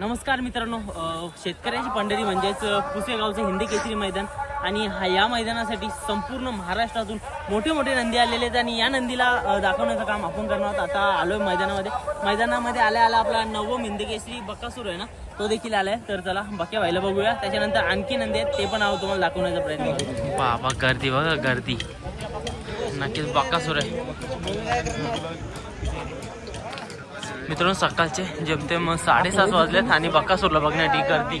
नमस्कार मित्रांनो शेतकऱ्याची पंढरी म्हणजेच पुसेगावचं हिंदी केसरी मैदान. आणि हा या मैदानासाठी संपूर्ण महाराष्ट्रातून मोठे मोठे नंदी आलेले आहेत आणि या नंदीला दाखवण्याचं काम आपण करणार आहोत. आता आलोय मैदानामध्ये. मैदानामध्ये आल्या आला आपला नवम हिंदी केसरी बक्कासूर आहे ना? तो देखील आलाय. तर चला बक्या व्हायला बघूया. त्याच्यानंतर आणखी नंदी आहेत ते पण आहोत तुम्हाला दाखवण्याचा प्रयत्न करू. बाबा गर्दी बघा गर्दी. नक्कीच बक्कासूर आहे. मित्रांनो सकाळचे जेमतेम साडेसात वाजलेत आणि बक्कासूरला बघण्यासाठी गर्दी.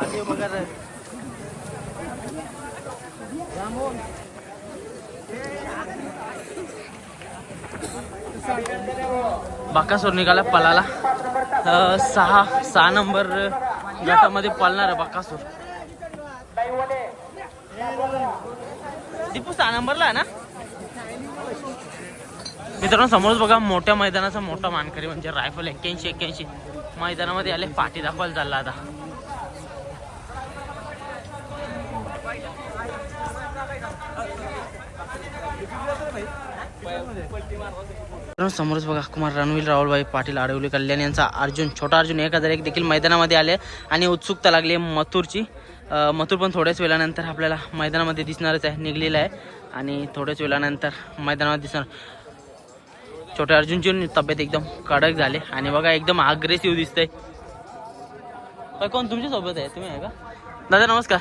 आधी मगर रे. निघाला पलाला. सहा सहा नंबर गटामध्ये पळणार आहे बाकासूर. दीपू सहा नंबरला आहे ना? मित्रांनो समोरच बघा मोठ्या मैदानाचा मोठा मानकरी म्हणजे रायफल एक्क्याऐंशी एक्क्याऐंशी. मैदानामध्ये आले पाठी दाखवायला चालला आता. समोरच बघा कुमार रणवीर राहुलभाई पाटील आडवली कल्याण यांचा अर्जुन छोटा अर्जुन एक हजार एक देखील मैदानामध्ये आले आणि उत्सुकता लागली आहे मथुरची. मथुर पण थोड्याच वेळानंतर आपल्याला मैदानामध्ये दिसणारच आहे निघलेला आहे आणि थोड्याच वेळानंतर मैदानामध्ये दिसणार. छोट्या अर्जुनची तब्येत एकदम कडक झाली आणि बघा एकदम अग्रेसिव्ह दिसतंय. आहे कोण तुमच्यासोबत आहे? तुम्ही आहे का? दादा नमस्कार.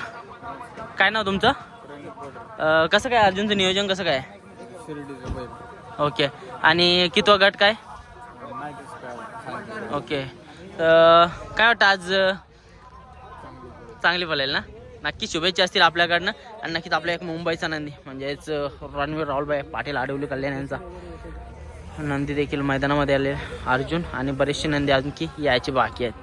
काय नाव तुमचं? कसं काय अर्जुनचं नियोजन कसं काय? ओके. आणि कितवा गट काय? ओके. तर काय वाटतं आज चांगली पळेल ना? नक्की शुभेच्छा असतील आपल्याकडनं. आणि नक्कीच आपल्या एक मुंबईचा नंदी म्हणजेच रणवीर राहुलभाई पाटील आडवली कल्याण यांचा. नंदी देखील मैदानामध्ये आले अर्जुन आणि बरेचसे नंदी आणखी यायचे बाकी आहेत.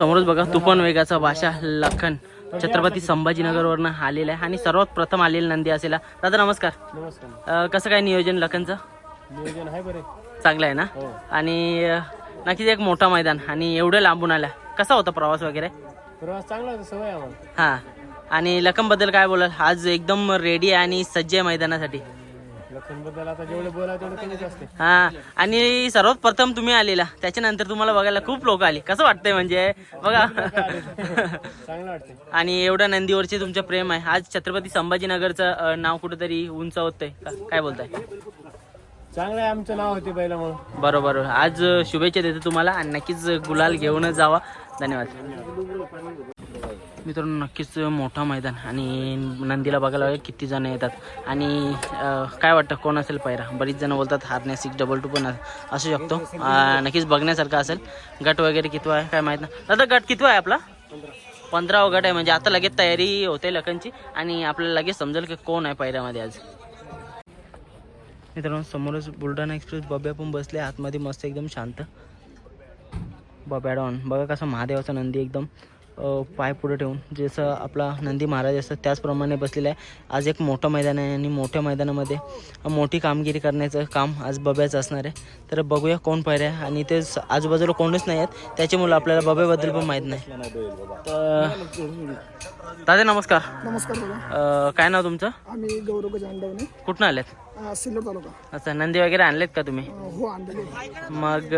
समोरच बघा तुफान वेगाचा भाषा लखन. छत्रपती संभाजीनगरवरनं आलेला आहे आणि सर्वात प्रथम आलेला नंदी असेल. दादा नमस्कार. नमस्कार. अं, कसं काय नियोजन लखनचं? नियोजन आहे बरे. चांगलं आहे ना? हो. आणि अं, नक्कीच एक मोठा मैदान आणि एवढं लांबून आला. कसा होता प्रवास वगैरे? प्रवास चांगला होता सवय आम्हाला. हां. आणि लखनबद्दल काय बोलाल? आज एकदम रेडी आहे आणि सज्ज आहे मैदानासाठी. लखनबद्दल आता जेवढे बोला तेवढे कमीच असते. हा आणि सर्वात प्रथम तुम्ही आलेला. त्याच्यानंतर तुम्हाला बघायला खूप लोक आली. कसं वाटतंय म्हणजे? बघा. चांगलं वाटते आणि एवढ्या नंदीवरचे तुमचं प्रेम आहे. आज छत्रपती संभाजीनगरचं अं, नाव कुठेतरी उंचावतंय. का- काय बोलताय? चांगलं आहे आमचं नाव होते पहिला म्हणून बरोबर. आज अं, शुभेच्छा देतो तुम्हाला. आणि नक्कीच गुलाल घेऊनच जावा. धन्यवाद. मित्रांनो नक्कीच मोठा मैदान आणि नंदीला बघायला वगैरे किती जण येतात. आणि काय वाटतं कोण असेल पायरा? बरीच जण बोलतात हारण्या सिक्स डबल टू पण असू शकतो. नक्कीच बघण्यासारखं असेल. गट वगैरे कितवा आहे काय माहीत नाही. दादा गट कितवा आहे आपला? पंधरावा हो गट आहे म्हणजे आता लगेच तयारी होते लखनची. आणि आपल्याला लगेच समजेल की कोण आहे पायऱ्यामध्ये आज. मित्रांनो समोरच बुलढाणा एक्सप्रेस बब्या पण बसले आतमध्ये मस्त एकदम शांत. बब्या डॉन बघा कसं महादेवाचा नंदी एकदम. पाय पुढे ठेवून. जसं आपला नंदी महाराज असतात त्याचप्रमाणे बसलेला आहे. आज एक मोठं मैदान आहे आणि मोठ्या मैदानामध्ये मोठी कामगिरी करण्याचं काम आज बब्याचं असणार आहे. तर बघूया कोण पायऱ्या आणि ते आजूबाजूला कोणच नाही आहेत. त्याच्यामुळे आपल्याला बब्याबद्दल पण माहीत नाही. तर दादा नमस्कार. नमस्कार काय नाव तुमचं? आम्ही गौरव गजांडवणे कुठून आलेत? सिल्लोड तालुका. अच्छा नंदी वगैरे आणलेत का तुम्ही? अं, हो आणलेले मग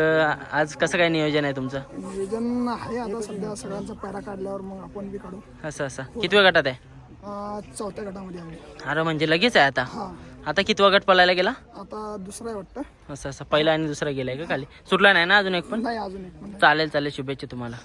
आज कसं काय नियोजन आहे तुमचं? नियोजन आहे आता सध्या सगळ्यांचा पॅरा काढल्यावर मग आपण बी काढू. असं असं. किती वेळ गटात आहे? चौथ्या गटामध्ये आम्ही. अरे म्हणजे लगेच आहे आता? हा. आता कितवा गट पळायला गेला? आता दुसरा आहे वाटतं. असं असं. पहिला आणि दुसरा गेलाय का खाली? सुटला नाही ना अजून एक पण? नाही अजून एक पण चालेल चालेल. शुभेच्छा तुम्हाला.